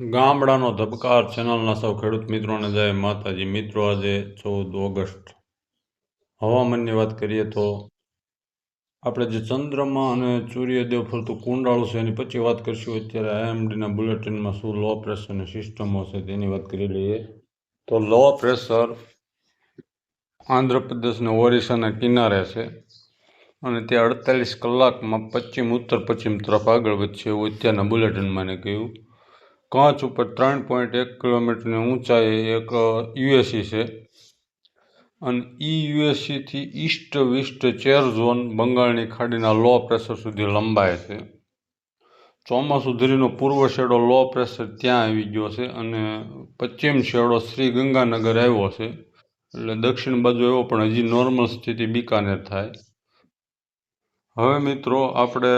ગામડાનો ધબકાર ચેનલના સૌ ખેડૂત મિત્રોને જય માતાજી. મિત્રો, આજે ચૌદ ઓગસ્ટ. હવામાનની વાત કરીએ તો આપણે જે ચંદ્રમાં અને સૂર્યદેવ ફરતું કુંડાળું છે, એની પછી વાત કરીશું. અત્યારે આઈએમડીના બુલેટિનમાં શું લો પ્રેશરની સિસ્ટમો છે તેની વાત કરી લઈએ. તો લો પ્રેશર આંધ્રપ્રદેશના ઓરિસ્સાના કિનારે છે અને તે અડતાલીસ કલાકમાં પશ્ચિમ ઉત્તર પશ્ચિમ તરફ આગળ વધશે એવું અત્યારના બુલેટિનમાં કહ્યું. કચ્છ ઉપર ત્રણ પોઈન્ટ એક કિલોમીટરની ઊંચાઈએ એક યુએસસી છે. અને ઈ યુએસસીથી ઈસ્ટ વેસ્ટ ચેર ઝોન બંગાળની ખાડીના લો પ્રેશર સુધી લંબાય છે. ચોમાસું ધરીનો પૂર્વ શેડો લો પ્રેશર ત્યાં આવી ગયો છે અને પશ્ચિમ શેડો શ્રી ગંગાનગર આવ્યો છે. એટલે દક્ષિણ બાજુ એવો પણ હજી નોર્મલ સ્થિતિ બીકાનેર થાય. હવે મિત્રો આપણે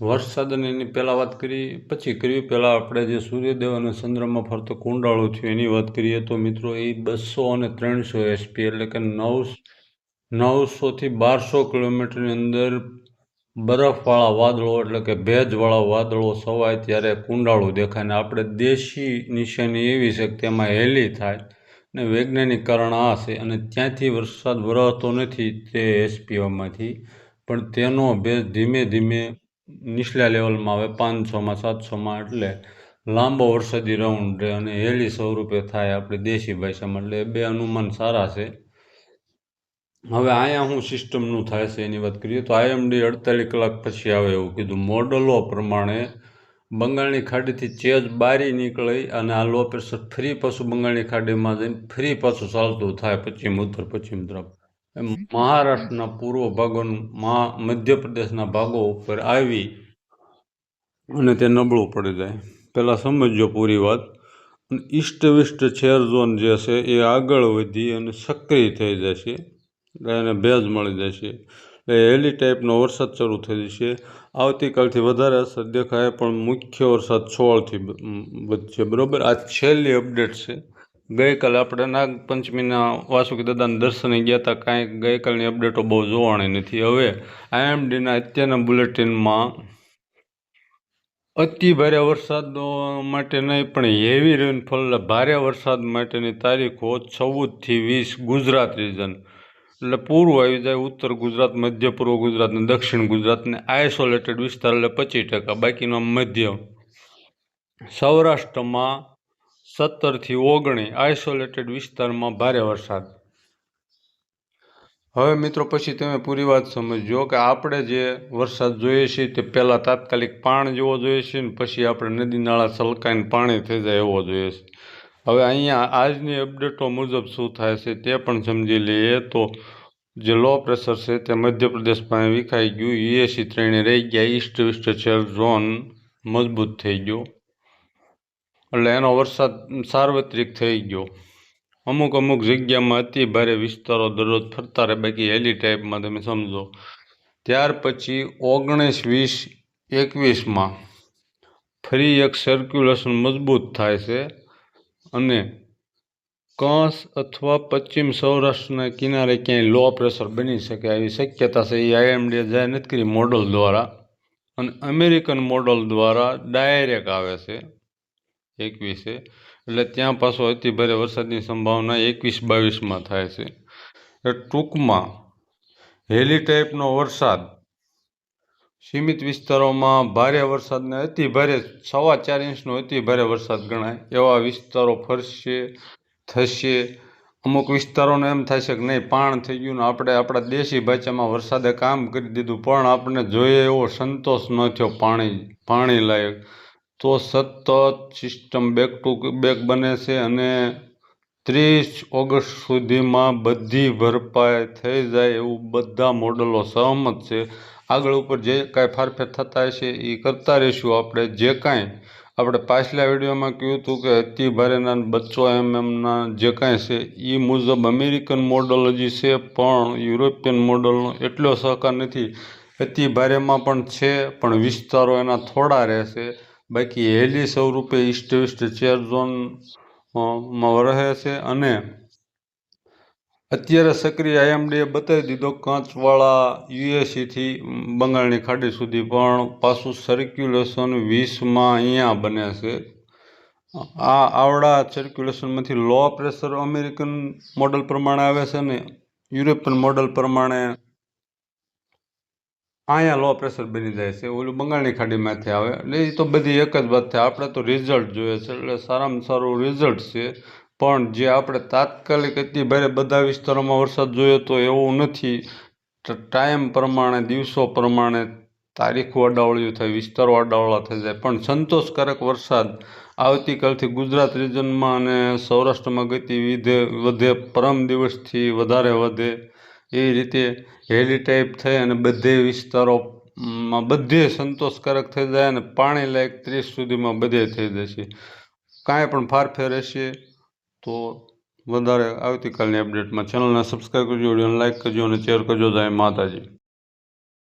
વરસાદ અને એની પહેલાં વાત કરી, પછી કરવી પહેલાં આપણે જે સૂર્યદેવ અને ચંદ્રમાં ફરતો કુંડાળું થયું એની વાત કરીએ તો મિત્રો એ બસો અને ત્રણસો એસપી એટલે કે નવ નવસોથી બારસો કિલોમીટરની અંદર બરફવાળા વાદળો એટલે કે ભેજવાળા વાદળો સવાય ત્યારે કુંડાળું દેખાય ને આપણે દેશી નિશાની એવી છે કે તેમાં હેલી થાય ને વૈજ્ઞાનિક કારણ આ છે અને ત્યાંથી વરસાદ વરસતો નથી તે એસપીઓમાંથી પણ તેનો ભેજ ધીમે ધીમે નીચલા લેવલમાં આવે, પાંચસોમાં, સાતસોમાં, એટલે લાંબો વરસાદી રાઉન્ડ રહે અને હેલી સ્વરૂપે થાય આપણી દેશી ભાષામાં, એટલે બે અનુમાન સારા છે. હવે અહીંયા હું સિસ્ટમનું થાય છે એની વાત કરીએ, તો આઈએમડી અડતાલીસ કલાક પછી આવે એવું કીધું. મોડલો પ્રમાણે બંગાળની ખાડીથી ચેજ બારી નીકળી અને આ લો પ્રેશર ફ્રી પાછું બંગાળની ખાડીમાં જઈને ફ્રી પાછું ચાલતું થાય, પશ્ચિમ ઉત્તર, પશ્ચિમ તરફ. મહારાષ્ટ્રના પૂર્વ ભાગોમાં મધ્યપ્રદેશના ભાગો ઉપર આવી અને તે નબળું પડી જાય. પહેલાં સમજો પૂરી વાત. અને ઈષ્ટ વિષ્ટ છેર ઝોન જે છે એ આગળ વધી અને સક્રિય થઈ જશે. એને ભેજ મળી જશે. એટલે હેલી ટાઈપનો વરસાદ શરૂ થઈ જશે. આવતીકાલથી વધારે અસર દેખાય પણ મુખ્ય વરસાદ સોળથી વધશે. બરાબર? આ છેલ્લી અપડેટ છે. ગઈકાલે આપણે નાગપંચમીના વાસુકી દાદાના દર્શને ગયા હતા. કાંઈ ગઈકાલની અપડેટો બહુ જોવાની નથી. હવે આઈએમડીના અત્યારના બુલેટિનમાં અતિ ભારે વરસાદ માટે નહીં, પણ હેવી રેનફોલ ભારે વરસાદ માટેની તારીખો ચૌદથી વીસ ગુજરાત રિજન એટલે પૂર્વ આવી જાય ઉત્તર ગુજરાત, મધ્ય પૂર્વ ગુજરાત ને દક્ષિણ ગુજરાતને આઇસોલેટેડ વિસ્તાર એટલે પચીસ ટકા, બાકીનો મધ્ય સૌરાષ્ટ્રમાં સત્તરથી ઓગણી આઇસોલેટેડ વિસ્તારમાં ભારે વરસાદ. હવે મિત્રો પછી તમે પૂરી વાત સમજો કે આપણે જે વરસાદ જોઈએ છીએ તે પહેલાં તાત્કાલિક પાણ જેવો જોઈએ છે ને પછી આપણે નદી નાળા છલકાઈને પાણી થઈ જાય એવો જોઈએ છે. હવે અહીંયા આજની અપડેટો મુજબ શું થાય છે તે પણ સમજી લઈએ તો જે લો પ્રેશર છે તે મધ્યપ્રદેશ પાસે વિખાઈ ગયું. યુએસી ત્રણે રહી ગયા. ઈસ્ટ વેસ્ટ ઝોન મજબૂત થઈ ગયો. એટલે એનો વરસાદ સાર્વત્રિક થઈ ગયો. અમુક અમુક જગ્યામાં અતિ ભારે વિસ્તારો દરરોજ ફરતા રહે, બાકી હેલી ટાઈપમાં તમે સમજો. ત્યાર પછી ઓગણીસ વીસ એકવીસમાં ફરી એક સર્ક્યુલેશન મજબૂત થાય છે અને કંસ અથવા પશ્ચિમ સૌરાષ્ટ્રના કિનારે ક્યાંય લો પ્રેશર બની શકે એવી શક્યતા છે. એ આઈએમડીએ જાહેર નથી કરી મોડલ દ્વારા અને અમેરિકન મોડલ દ્વારા ડાયરેક્ટ આવે છે. એકવીસે એટલે ત્યાં પાછો અતિ ભારે વરસાદની સંભાવના એકવીસ બાવીસમાં થાય છે. ટૂંકમાં હેલી ટાઈપનો વરસાદ સીમિત વિસ્તારોમાં ભારે વરસાદને અતિ ભારે સવા ચાર ઇંચનો અતિ ભારે વરસાદ ગણાય એવા વિસ્તારો ફરશે, થશે. અમુક વિસ્તારોને એમ છે કે નહીં, પાણ થઈ ગયું ને આપણે આપણા દેશી ભાષામાં વરસાદે કામ કરી દીધું, પણ આપણે જોઈએ એવો સંતોષ ન થયો પાણી પાણી લાયક. તો સતત સિસ્ટમ બેક ટુ બેક બને છે અને ત્રીસ ઓગસ્ટ સુધીમાં બધી ભરપાઈ થઈ જાય એવું બધા મોડલો સહમત છે. આગળ ઉપર જે કાંઈ ફારફેર થતા હશે એ કરતા રહીશું આપણે. જે કાંઈ આપણે પાછલા વિડીયોમાં કહ્યું હતું કે અતિ ભારેના બચ્ચો એમ એમના જે કાંઈ છે એ મુજબ અમેરિકન મોડલ હજી છે પણ યુરોપિયન મોડલનો એટલો સહકાર નથી. અતિ ભારેમાં પણ છે, પણ વિસ્તારો એના થોડા રહેશે. બાકી હેલી સ્વરૂપે ઈસ્ટ વેસ્ટ ચેર ઝોનમાં રહે છે અને અત્યારે સક્રિય આઈએમડીએ બતાવી દીધો કાંચવાળા યુએસીથી બંગાળની ખાડી સુધી, પણ પાછું સર્ક્યુલેશન વીસમાં અહીંયા બને છે. આ આવડા સર્ક્યુલેશનમાંથી લો પ્રેશર અમેરિકન મોડલ પ્રમાણે આવે છે ને યુરોપિયન મોડલ પ્રમાણે અહીંયા લો પ્રેશર બની જાય છે. ઓલું બંગાળની ખાડીમાંથી આવે. એટલે એ તો બધી એક જ વાત છે. આપણે તો રિઝલ્ટ જોઈએ છે. એટલે સારામાં સારું રિઝલ્ટ છે. પણ જે આપણે તાત્કાલિક અતિ ભારે બધા વિસ્તારોમાં વરસાદ જોયો તો એવું નથી. ટાઈમ પ્રમાણે, દિવસો પ્રમાણે તારીખો અડાવળ્યું થાય, વિસ્તારો અડાવળા થઈ જાય. પણ સંતોષકારક વરસાદ આવતીકાલથી ગુજરાત રિજનમાં અને સૌરાષ્ટ્રમાં ગતિ વિધે વધે, પરમ દિવસથી વધારે વધે. એ રીતે હેલી ટાઈપ થઈ અને બધે વિસ્તારોમાં બધે સંતોષકારક થઈ જાય અને પાણી લાયક ત્રીસ સુધીમાં બધે થઈ જશે. કાંઈ પણ ફારફેર હશે તો વધારે આવતીકાલની અપડેટમાં ચેનલને સબસ્ક્રાઈબ કરજો, વિડીયોને લાઇક કરજો અને શેર કરજો. જય માતાજી.